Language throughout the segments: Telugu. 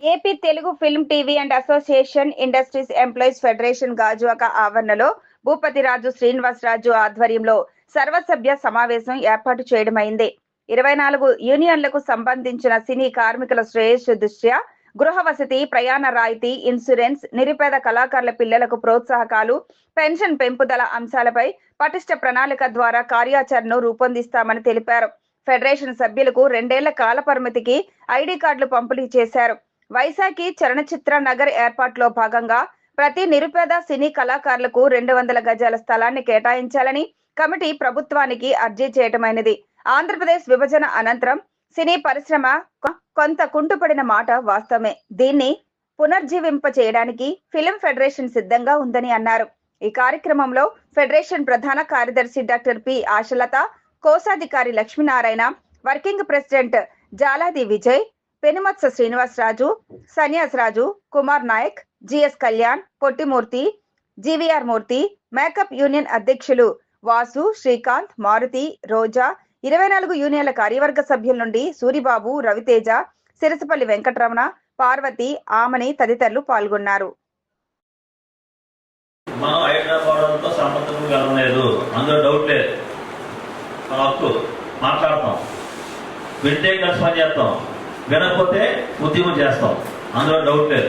AP Telugu film TV and association industries employees federation Gajuwaka ఆవరణలో భూపతిరాజు శ్రీనివాసరాజు ఆధ్వర్యంలో సర్వసభ్య సమావేశం ఏర్పాటు చేయడమైంది. ఇరవై నాలుగు యూనియన్లకు సంబంధించిన సినీ కార్మికుల శ్రేయస్సు దృష్ట్యా గృహ వసతి ప్రయాణ రాయితీ ఇన్సూరెన్స్ నిరుపేద కళాకారుల పిల్లలకు ప్రోత్సాహకాలు పెన్షన్ పెంపుదల అంశాలపై పటిష్ట ప్రణాళిక ద్వారా కార్యాచరణను రూపొందిస్తామని తెలిపారు. ఫెడరేషన్ సభ్యులకు రెండేళ్ళ కాల పరిమితికి ఐడి కార్డులు పంపిణీ చేశారు. వైశాఖి చలనచిత్ర నగర్ ఏర్పాటులో భాగంగా ప్రతి నిరుపేద సినీ కళాకారులకు రెండు వందల గజాల స్థలాన్ని కేటాయించాలని కమిటీ ప్రభుత్వానికి అర్జీ చేయటమైనది. ఆంధ్రప్రదేశ్ విభజన అనంతరం సినీ పరిశ్రమ కొంత కుంటుపడిన మాట వాస్తవమే. దీన్ని పునర్జీవింప చేయడానికి ఫిలిం ఫెడరేషన్ సిద్ధంగా ఉందని అన్నారు. ఈ కార్యక్రమంలో ఫెడరేషన్ ప్రధాన కార్యదర్శి డాక్టర్ పి ఆశలత కోశాధికారి Lakshminarayana working president Jaladi Vijay Penumatsa Srinivasaraju Sanyasiraju Kumar Nayak GS Kalyan Pottimurthy GVR Murthy makeup union అధ్యక్షులు వాసు శ్రీకాంత్ మారుతి రోజా ఇరవై నాలుగు యూనియన్ల కార్యవర్గ సభ్యుల నుండి సూరిబాబు రవితేజ సిరసపల్లి వెంకటరమణ పార్వతి ఆమని తదితరులు పాల్గొన్నారు. మనం హైదరాబాద్తో సంబంధం అందులో డౌట్ లేదు. మాట్లాడతాం. వింటే కలిసి వినకపోతే ఉద్యమం చేస్తాం. అందులో డౌట్ లేదు.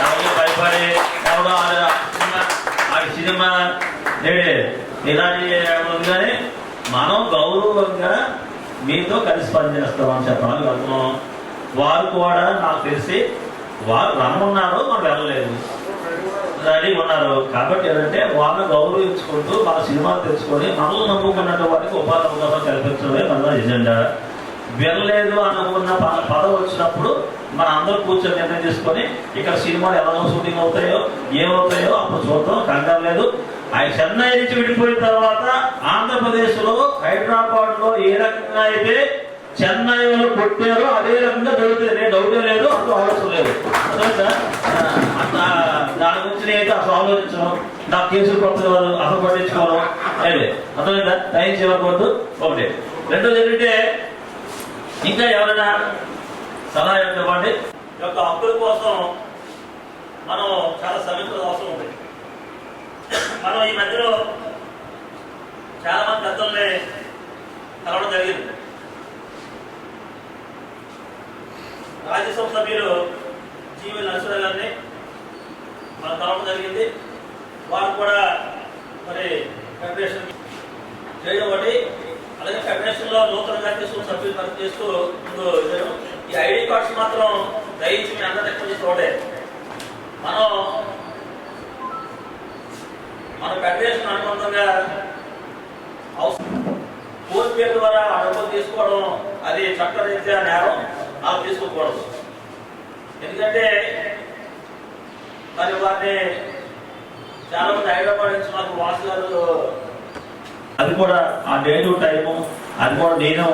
ఎవరో భయపడి ఎవడో ఆ సినిమా ఆ ఇలాంటి కానీ మనం గౌరవంగా మీతో కలిసి పనిచేస్తామని చెప్పడానికి వెళ్తున్నాం. వారు కూడా నాకు తెలిసి వారు రమ్మన్నారు మనం వెళ్ళలేదు. రెడీ ఉన్నారు. కాబట్టి ఏంటంటే వాళ్ళని గౌరవించుకుంటూ మన సినిమాలు తెలుసుకొని మనల్ని నమ్ముకున్నట్టు వారికి ఉపాధి అవకాశం కల్పించడమే మన ఎజెండా వినలేదు అనుకున్న ప- పదవి వచ్చినప్పుడు మన అందరూ కూర్చొని నిర్ణయం చేసుకొని ఇక్కడ సినిమాలు ఎలా షూటింగ్ అవుతాయో ఏమవుతాయో అప్పుడు చూద్దాం కంగారు లేదు. ఆయన చెన్నై నుంచి విడిపోయిన తర్వాత ఆంధ్రప్రదేశ్లో హైదరాబాద్లో ఏ రకంగా అయితే చెన్నైలో కొట్టారో అదే రకంగా జరుగుతుంది నేను డౌటే లేదు అసలు ఆలోచన లేదు. దాని గురించి నేనైతే అసలు ఆలోచించను. నా కేసులు పట్టుకోవాలి అసలు పట్టించుకోవడం అదే అర్థమైందా? దయచేయకూడదు ఒకటి. రెండోది ఏంటంటే ఇంకా ఎవరైనా సలహా ఇవ్వండి? ఈ యొక్క హక్కుల కోసం మనం చాలా సమీక్షలు అవసరం ఉంది. మనం ఈ మధ్యలో చాలా మంది పెద్దల్ని కలవడం జరిగింది. రాజ్యసభ సభ్యులు జీవి నరసింహ గారిని మనం కలవడం జరిగింది. వారు కూడా మరి ఫెడరేషన్ చేయడం ఒకటి అలాగే ఫెడరేషన్లో నూతనంగా తీసుకున్న సభ్యులు పనిచేస్తూ ముందు ఈ ఐడి కార్డ్స్ మాత్రం దయించి మీ అందరి దగ్గర చేసిన మనం మన ఫెడరేషన్ అనుబంధంగా ఫోన్ పే ద్వారా ఆ డబ్బులు తీసుకోవడం అది చట్టరీత్యా నేరం అలా తీసుకోకూడదు. ఎందుకంటే మరి వారిని చాలా మంది హైదరాబాద్ నుంచి మాకు వాసు గారు అది కూడా ఆ డేటు టైము అది కూడా నేను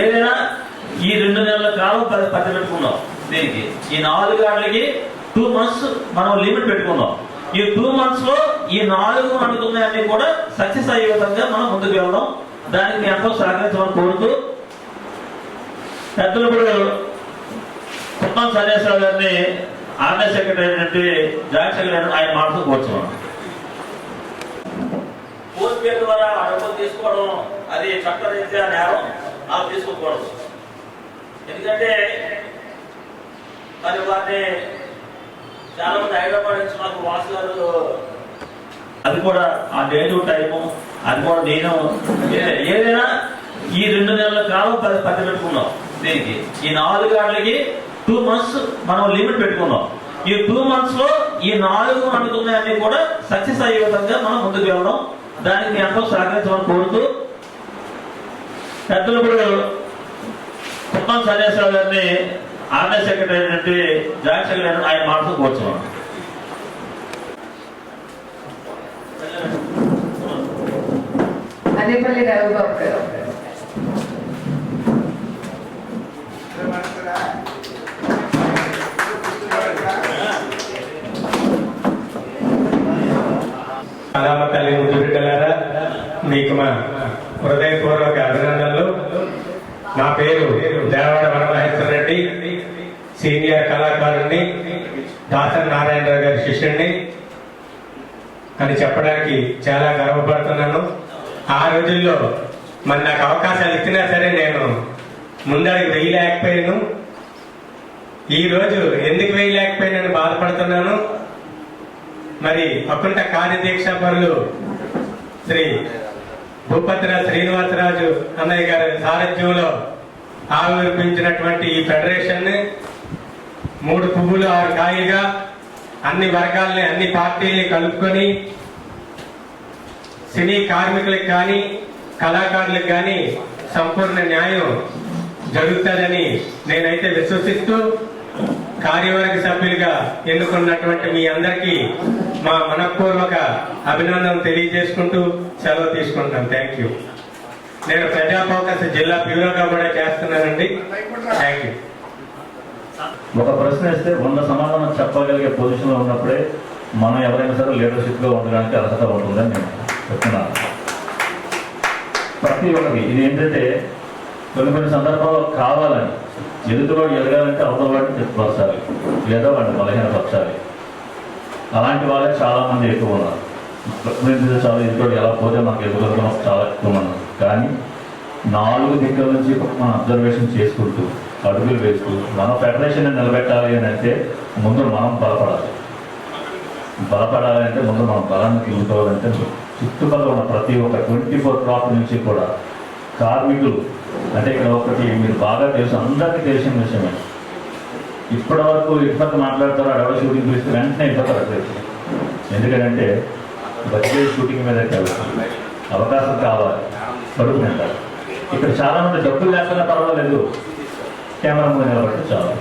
ఏదైనా ఈ రెండు నెలల కాలం పది పది పెట్టుకున్నాం దీనికి. ఈ నాలుగు గంటలకి టూ మంత్స్ మనం లిమిట్ పెట్టుకున్నాం. ఈ టూ మంత్స్లో ఈ నాలుగు అనుకున్నాయన్నీ కూడా సక్సెస్ అయ్యే విధంగా మనం ముందుకు వెళ్దాం. దానికి ఎంతో సహకరించమని కోరుతూ పెద్దలు కూడా కుప్పం సన్యాసరావు గారిని ఆర్మీ సెక్రటరీ జాయింట్ సెక్రటరీ ఆయన మాటతో కోరుతున్నాం ఫోన్ పే ద్వారా ఆ డబ్బులు తీసుకోవడం అది చట్టరీత్యా నేరం అలా తీసుకోకూడదు. ఎందుకంటే మరి వారిని చాలా మంది హైదరాబాద్ నుంచి మాకు వాసులు అది కూడా ఆ డేటు టైము అది కూడా నేను ఏదైనా ఈ రెండు నెలల కాలం పది పది పెట్టుకున్నాం దీనికి. ఈ నాలుగు గంటలకి టూ మంత్స్ మనం లిమిట్ పెట్టుకున్నాం. ఈ టూ మంత్స్లో ఈ నాలుగు అనుకున్నాయన్నీ కూడా సక్సెస్ అయ్యే విధంగా మనం ముందుకు వెళ్ళడం దానికి ఎంతో సహకరించమని కోరుతూ పెద్దలు కూడా కుప్పం సన్యాసరావు గారిని ఆర్మీ సెక్రటరీ అయినటువంటి జాయింట్ సెక్రటరీ ఆయన మాటలు కోరుతున్నాం అదేపల్లి రవిబాబు గారు. ఆ రోజుల్లో మరి నాకు అవకాశాలు ఇచ్చినా సరే నేను ముందడికి వేయలేకపోయాను. ఈ రోజు ఎందుకు వేయలేకపోయానని బాధపడుతున్నాను. మరి అకుంట కార్యదీక్ష పనులు శ్రీ భూపతిర శ్రీనివాసరాజు అన్నయ్య గారి సారథ్యంలో ఆవిర్భించినటువంటి ఈ ఫెడరేషన్ మూడు పువ్వులు ఆరు కాయలుగా అన్ని వర్గాల్ని అన్ని పార్టీల్ని కలుపుకొని సినీ కార్మికులకు కానీ కళాకారులకు కానీ సంపూర్ణ న్యాయం జరుగుతుందని నేనైతే విశ్వసిస్తూ కార్యవర్గ సభ్యులుగా ఎన్నుకున్నటువంటి మీ అందరికీ మా మనపూర్వక అభినందన తెలియజేసుకుంటూ సెలవు తీసుకుంటాను థ్యాంక్ యూ నేను ప్రజాఫోకస్ జిల్లా బ్యూరోగా కూడా చేస్తున్నానండి. థ్యాంక్ యూ ఒక ప్రశ్న వేస్తే వంద సమాధానం చెప్పగలిగే పొజిషన్లో ఉన్నప్పుడే మనం ఎవరైనా సరే లీడర్షిప్గా ఉండడానికి అర్హత ఉంటుందని నేను చెప్తున్నారు ప్రతి ఒక్కరికి ఇది ఏంటంటే కొన్ని కొన్ని సందర్భాల్లో కావాలని ఎదుటివాడు ఎదగాలంటే అవతల వాడిని చెప్పుపరచాలి లేదా వాడిని బలహీనపరచాలి. అలాంటి వాళ్ళే చాలామంది ఎక్కువ ఉన్నారు. ప్రతినిధులు చాలా ఎదుటి ఎలా పోతే మనకు ఎదుగుదల చాలా ఎక్కువ ఉన్నారు. కానీ నాలుగు దిక్కుల నుంచి మనం అబ్జర్వేషన్ చేసుకుంటూ అడుగులు వేస్తూ మన ఫెడరేషన్ నిలబెట్టాలి అని అంటే ముందు మనం బలపడాలి. బలపడాలి అంటే ముందు మనం బలాన్ని తీసుకోవాలంటే చుట్టుపక్కల ఉన్న ప్రతి ఒక్క ట్వంటీ ఫోర్ క్రాప్ నుంచి కూడా కార్మికులు అంటే ఇక్కడ ఒకటి మీరు బాగా తెలుసు అందరికీ తెలిసిన విషయమే. ఇప్పటి వరకు ఇప్పటి మాట్లాడతారు అడవ షూటింగ్ చూస్తే వెంటనే అయిపోతారు ఎందుకంటే వచ్చే షూటింగ్ మీద అవకాశం కావాలి. పడుకు ఇక్కడ చాలామంది డబ్బులు లేకుండా పర్వాలేదు. కెమెరా ముందు నిలబడితే చాలు.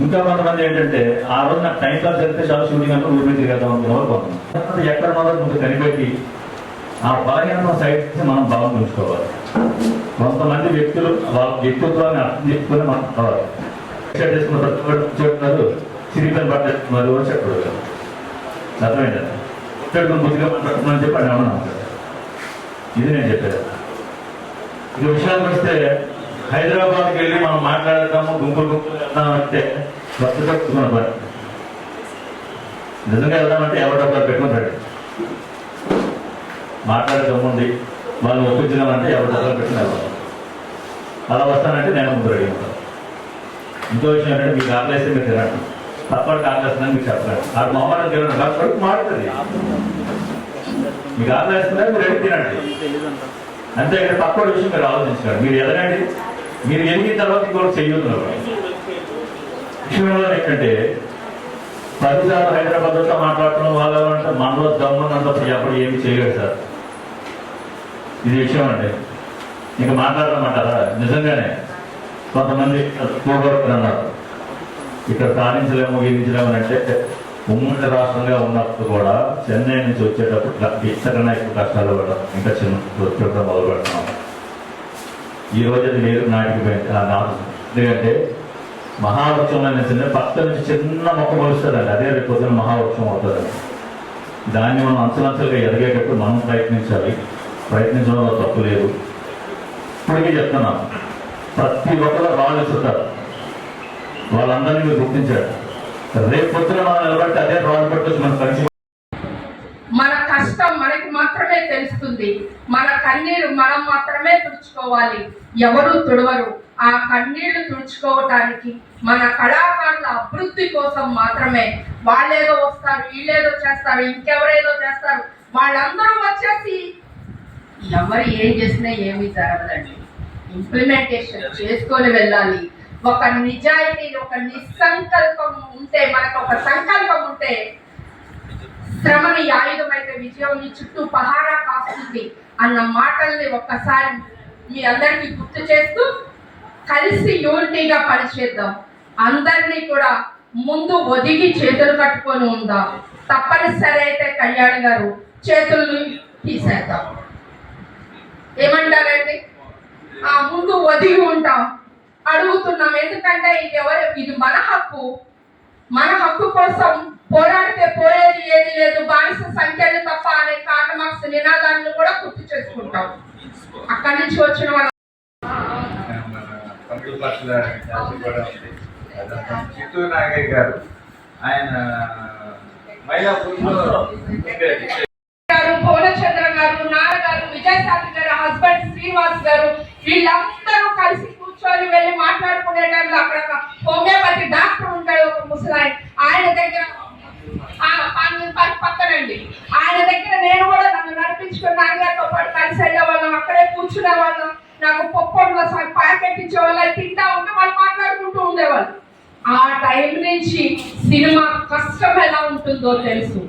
ఇంకా కొంతమంది ఏంటంటే ఆ రోజు నాకు టైం పాస్ జరిగితే చాలా షూటింగ్ అంటే ఊరి మీద తిరిగేద్దాం అనుకున్న ఎక్కడ మొదలు ముందు కనిపెట్టి ఆ బలహీన సైడ్ మనం భావం ఉంచుకోవాలి కొంతమంది వ్యక్తులు వాళ్ళ వ్యక్తిత్వాన్ని అర్థం చేసుకుని మనం కావాలి. షర్ట్ వేసుకున్న ప్రతి ఒక్కరు చెప్తున్నారు సిరిపని పట్టేస్తున్నారు అని చెప్పడు అర్థమైందా? ఇక్కడ ముద్దుగా మాట్లాడుతున్నాను చెప్పి అని ఇది నేను చెప్పాను ఇక విషయానికి వస్తే హైదరాబాద్కి వెళ్ళి మనం మాట్లాడతాము గుంపులు గుంపులు వెళ్దాం అంటే భక్తి పెట్టుకున్న పని నిజంగా వెళ్దామంటే ఎవరి డబ్బులు పెట్టుకుని రండి మాట్లాడే దమ్ముంది వాళ్ళు ఒప్పించగలంటే ఎవరి డబ్బులు పెట్టుకుని అలా వస్తానంటే నేను ముందు రెడీ ఉంటాను. ఇంకో విషయం ఏంటంటే మీకు ఆకలేస్తే మీరు తినండి. తప్పటి ఆకలిస్తుందని మీకు చెప్పలేదు ఆ మామూలు తినడం కాదు మాట్లాడుతుంది మారుతుంది. మీకు ఆకలిస్తుందని మీరు రెడీ తినండి. అంతే ఇక్కడ తప్పటి విషయం మీరు ఆలోచించారు మీరు ఎదగండి. మీరు ఎదిగిన తర్వాత ఇంకోటి చెయ్యొద్దు. విషయంలో ఏంటంటే పదిసార్లు హైదరాబాద్తో మాట్లాడటం మాట్లాడుతున్న వాళ్ళు అంటే మనలో దమ్మున్నంత అప్పుడు ఏమి చేయలేదు సార్. ఇది విషయం అండి. ఇంకా మాట్లాడమంటారా? నిజంగానే కొంతమంది పూర్వకులు అన్నారు. ఇక్కడ సాధించలేము గీవించలేము అని అంటే ఉమ్మడి రాష్ట్రంగా ఉన్నప్పుడు కూడా చెన్నై నుంచి వచ్చేటప్పుడు ఇట్లా ఎక్కువ కష్టాలు పడడం. ఇంకా చిన్న మొదలు పెడుతున్నాం ఈ రోజు అది వేరు నాటికి పోయింది. నాటు ఎందుకంటే మహావృక్షం అనే చిన్న పక్క నుంచి చిన్న మొక్క మొలుస్తుందండి. అదే రేపు పొద్దున మహావృక్షం అవుతుందండి. దాన్ని మనం అంచలంచలుగా ఎదిగేటప్పుడు మనం ప్రయత్నించాలి. ప్రయత్నించడంలో తప్పు లేదు. ఇప్పటికీ చెప్తున్నాం ప్రతి ఒక్కరు రాళ్ళు చుట్టారు వాళ్ళందరినీ మీరు గుర్తించారు. రేపు పొద్దున మనం నిలబడితే అదే రాళ్ళు పట్టుకొచ్చి మనం కలిసి మన కష్టం మనకి మాత్రమే తెలుస్తుంది. మన కన్నీరు మనం మాత్రమే తుడుచుకోవాలి. ఎవరు తుడవరు. ఆ కన్నీళ్ళు తుడుచుకోవటానికి మన కళాకారుల అభివృద్ధి కోసం మాత్రమే వాళ్ళేదో వస్తారు వీళ్ళేదో చేస్తారు ఇంకెవరేదో చేస్తారు. వాళ్ళందరూ వచ్చేసి ఎవరు ఏం చేసినా ఏమీ జరగదండి. ఇంప్లిమెంటేషన్ చేసుకొని వెళ్ళాలి. ఒక నిజాయితీ ఒక నిస్సంకల్పం ఉంటే మనకు ఒక సంకల్పం ఉంటే శ్రమని విజయం నీ చుట్టూ పహారా కాస్తుంది అన్న మాటల్ని ఒక్కసారి మీ అందరికీ గుర్తు చేస్తూ కలిసి యూనిటీగా పనిచేద్దాం అందరినీ కూడా ముందు ఒదిగి చేతులు కట్టుకొని ఉందాం. తప్పనిసరి అయితే కళ్యాణ్ గారు చేతులను తీసేద్దాం. ఏమంటారండి? ఆ ముందు ఒదిగి ఉంటాం. అడుగుతున్నాం ఎందుకంటే ఇది ఎవరు? ఇది మన హక్కు. మన హక్కు కోసం పోరాడితే పోయే ఏది లేదు. బానిస సంఖ్యలు తప్ప అనే కార్టమాక్స్ నినాదాన్ని కూడా గుర్తు చేసుకుంటాం. అక్కడి నుంచి వచ్చిన వాళ్ళ చిత్తూరు నాగయ్య గారు ఆయన మహిళా గారు భువనచంద్ర గారు నాన్న గారు హస్బెండ్ శ్రీనివాస్ గారు వీళ్ళందరూ కలిసి కూర్చొని వెళ్ళి మాట్లాడుకునే టైంలో అక్కడ హోమియోపతి డాక్టర్ ఉంటాడు ఒక ముసలాయన ఆయన దగ్గర ఆ, పక్కన- పక్క- పక్కనండి ఆయన దగ్గర నేను కూడా నన్ను నడిపించుకుని నాన్నగారితో పాటు కలిసి వెళ్ళే వాళ్ళం అక్కడే కూర్చునే వాళ్ళం నాకు పొప్పట్లో ప్యాకెట్ ఇచ్చేవాళ్ళు అది తింటా ఉంటే వాళ్ళు మాట్లాడుకుంటూ ఉండేవాళ్ళు ఆ టైం నుంచి సినిమా కష్టం ఎలా ఉంటుందో తెలుసు.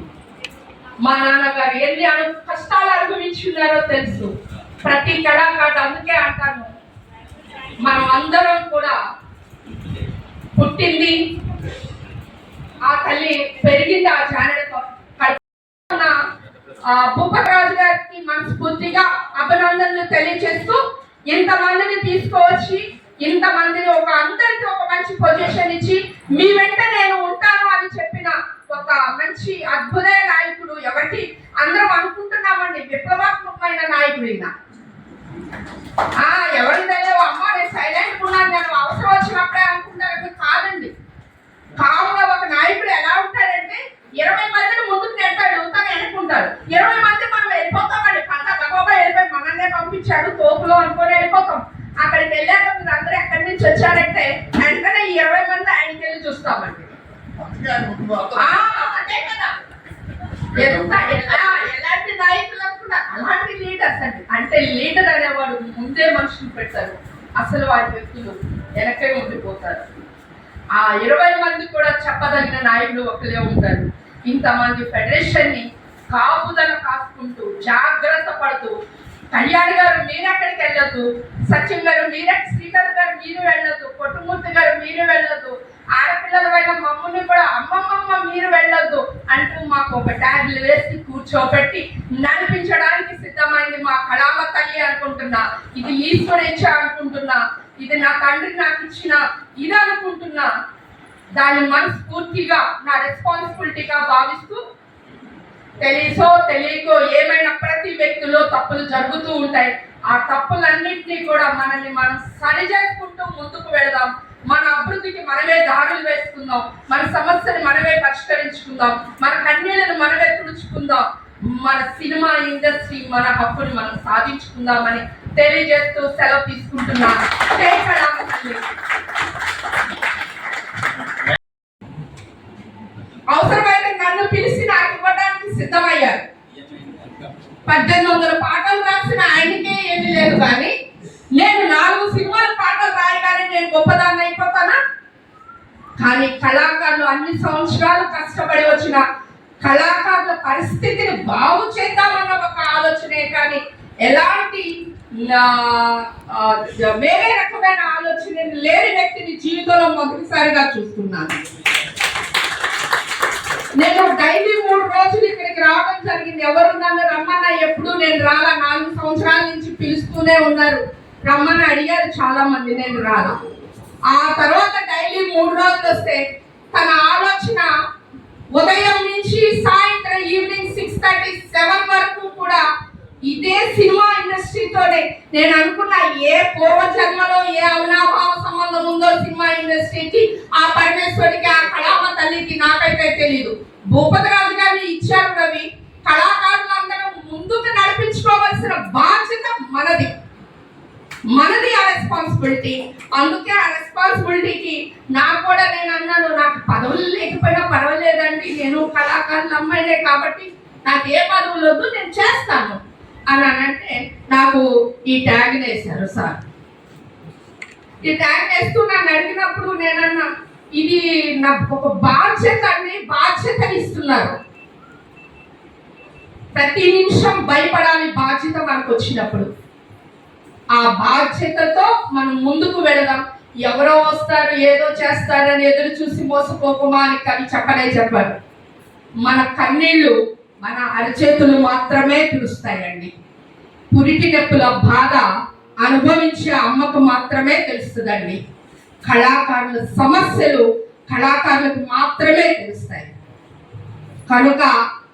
మా నాన్నగారు ఎన్ని అను కష్టాలు అనుభవించున్నారో తెలుసు. ప్రతి కళాకారుడు అందుకే అంటాను. మనం అందరం కూడా పుట్టింది ఆ తల్లి పెరిగింది ఆ జానడతో కడుపున, భూపతిరాజు గారికి మనస్ఫూర్తిగా అభినందనలు తెలియజేస్తూ ఇంతమందిని తీసుకువచ్చి ఇంతమందిని ఒక అందరికి ఒక మంచి పొజిషన్ ఇచ్చి మీ వెంట నేను ఉంటాను అని చెప్పిన ఒక మంచి అద్భుత నాయకుడు ఎవరికి అందరం అనుకుంటున్నామండి విప్లవాత్మకమైన నాయకుడు ఈయన. ఆ ఎవరి తెలియవు అమ్మ నేను సైలెంట్ ఉన్నాను నేను అవసరం వచ్చినప్పుడే అనుకుంటారని కాదండి. కావుగా ఒక నాయకుడు ఎలా ఉంటాడంటే ఇరవై మందిని ముందుకు నెట్టాడు తను వెనుకుంటాడు ఇరవై మంది మనం వెళ్ళిపోతామండి పంట తక్కువగా వెళ్ళిపోయి మనల్నే పంపించాడు తోపులో అనుకొని వెళ్ళిపోతాం. అక్కడికి వెళ్ళాక మీరు అందరూ ఎక్కడి నుంచి వచ్చారంటే వెంటనే ఈ ఇరవై మంది ఆయనకి వెళ్ళి చూస్తామండి. అదే కదా. ఎంత ఎలా ఎలాంటి నాయకులకు కూడా అలాంటి లీడర్స్ అండి. అంటే లీడర్ అనేవాడు ముందే మనుషులు పెడతారు అసలు వారి వ్యక్తులు వెనకే ఉండిపోతారు. ఆ ఇరవై మంది కూడా చెప్పదగిన నాయకులు ఒకరే ఉంటారు. ఇంతమంది ఫెడరేషన్ని కాపుదల కాసుకుంటూ జాగ్రత్త పడుతూ కళ్యాణ్ గారు మీరెక్కడికి వెళ్ళొద్దు సచిన్ గారు మీరే శ్రీకాంత్ గారు మీరు వెళ్ళొద్దు కొట్టుమూర్తి గారు మీరు వెళ్ళొద్దు ఆడపిల్లలమైన మమ్మల్ని కూడా అమ్మమ్మమ్మ మీరు వెళ్ళొద్దు అంటూ మాకు ఒక ట్యాగ్లు వేసి కూర్చోబెట్టి నడిపించడానికి సిద్ధమైంది మా కళామ తల్లి అనుకుంటున్నా. ఇది ఈశ్వరించే అనుకుంటున్నా. ఇది నా తండ్రి నాకు ఇచ్చిన ఇది అనుకుంటున్నా. దాన్ని మనస్ఫూర్తిగా నా రెస్పాన్సిబిలిటీగా భావిస్తూ తెలుసో తెలియకో ఏమైనా ప్రతి వ్యక్తిలో తప్పులు జరుగుతూ ఉంటాయి. ఆ తప్పులన్నింటినీ కూడా మనల్ని మనం సరి చేసుకుంటూ ముందుకు వెళదాం. మన అభివృద్ధికి మనమే దారులు వేసుకుందాం మన సమస్యని మనమే పరిష్కరించుకుందాం మన కన్యలను మనమే తుడుచుకుందాం మన సినిమా ఇండస్ట్రీ మన హక్కుని మనం సాధించుకుందామని తెలియజేస్తూ సెలవు తీసుకుంటున్నాను. అవసరమైన నన్ను పిలిచి నాకు ఇవ్వడానికి సిద్ధమయ్యారు. పద్దెనిమిది వందల పాటలు రాసిన ఆయనకే ఏమీ లేదు కానీ నేను నాలుగు సినిమాల పాటలు రాయగానే నేను గొప్పదాన్ని అయిపోతానా? కానీ కళాకారులు అన్ని సంవత్సరాలు కష్టపడి వచ్చిన కళాకారుల పరిస్థితిని బాగు చేద్దామన్న ఒక ఆలోచనే కానీ ఎలాంటి వేరే రకమైన ఆలోచన లేని వ్యక్తిని జీవితంలో మొదటిసారిగా చూస్తున్నాను. నేను డైలీ మూడు రోజులు ఇక్కడికి రావడం జరిగింది. ఎవరు నన్ను రమ్మన్నా ఎప్పుడు నేను రాలా. నాలుగు సంవత్సరాల నుంచి పిలుస్తూనే ఉన్నారు. రమ్మని అడిగారు చాలా మంది నేను రాను. ఆ తర్వాత డైలీ మూడు రోజులు వస్తే తన ఆలోచన ఉదయం నుంచి సాయంత్రం ఈవినింగ్ సిక్స్ థర్టీ సెవెన్ వరకు కూడా ఇదే సినిమా ఇండస్ట్రీతోనే. నేను అనుకున్న ఏ పూర్వ జన్మలో ఏ అవినాభావ సంబంధం ఉందో సినిమా ఇండస్ట్రీకి ఆ పరమేశ్వరికి ఆ కళామ తల్లికి నాకైతే తెలియదు భూపతి రాజు గారిని ఇచ్చారు రవి. కళాకారులందరూ ముందుకు నడిపించుకోవాల్సిన బాధ్యత మనది. మనది ఆ రెస్పాన్సిబిలిటీ అందుకే ఆ రెస్పాన్సిబిలిటీకి నాకు కూడా నేను అన్నాను నాకు పదవులు లేకపోయినా పర్వాలేదండి. నేను కళాకారుల అమ్మాయినే కాబట్టి నాకు ఏ పదవులు వద్దు నేను చేస్తాను అని అంటే నాకు ఈ ట్యాగ్ వేశారు సార్. ఈ ట్యాగ్ వేస్తూ నన్ను అడిగినప్పుడు నేనన్నా ఇది నా ఒక బాధ్యత అని బాధ్యత ఇస్తున్నారు ప్రతి నిమిషం భయపడాలి బాధ్యత మనకు వచ్చినప్పుడు ఆ బాధ్యతతో మనం ముందుకు వెళదాం. ఎవరో వస్తారు ఏదో చేస్తారని ఎదురు చూసి మోసపోకుమా అని కవి చెప్పలే చెప్పారు. మన కన్నీళ్ళు మన అరచేతులు మాత్రమే పిలుస్తాయండి పురిటి నొప్పుల బాధ అనుభవించే అమ్మకు మాత్రమే తెలుస్తుందండి. కళాకారుల సమస్యలు కళాకారులకు మాత్రమే తెలుస్తాయి. కనుక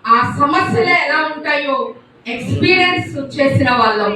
ఆ సమస్యలు ఎలా ఉంటాయో ఎక్స్పీరియన్స్ చేసిన వాళ్ళం.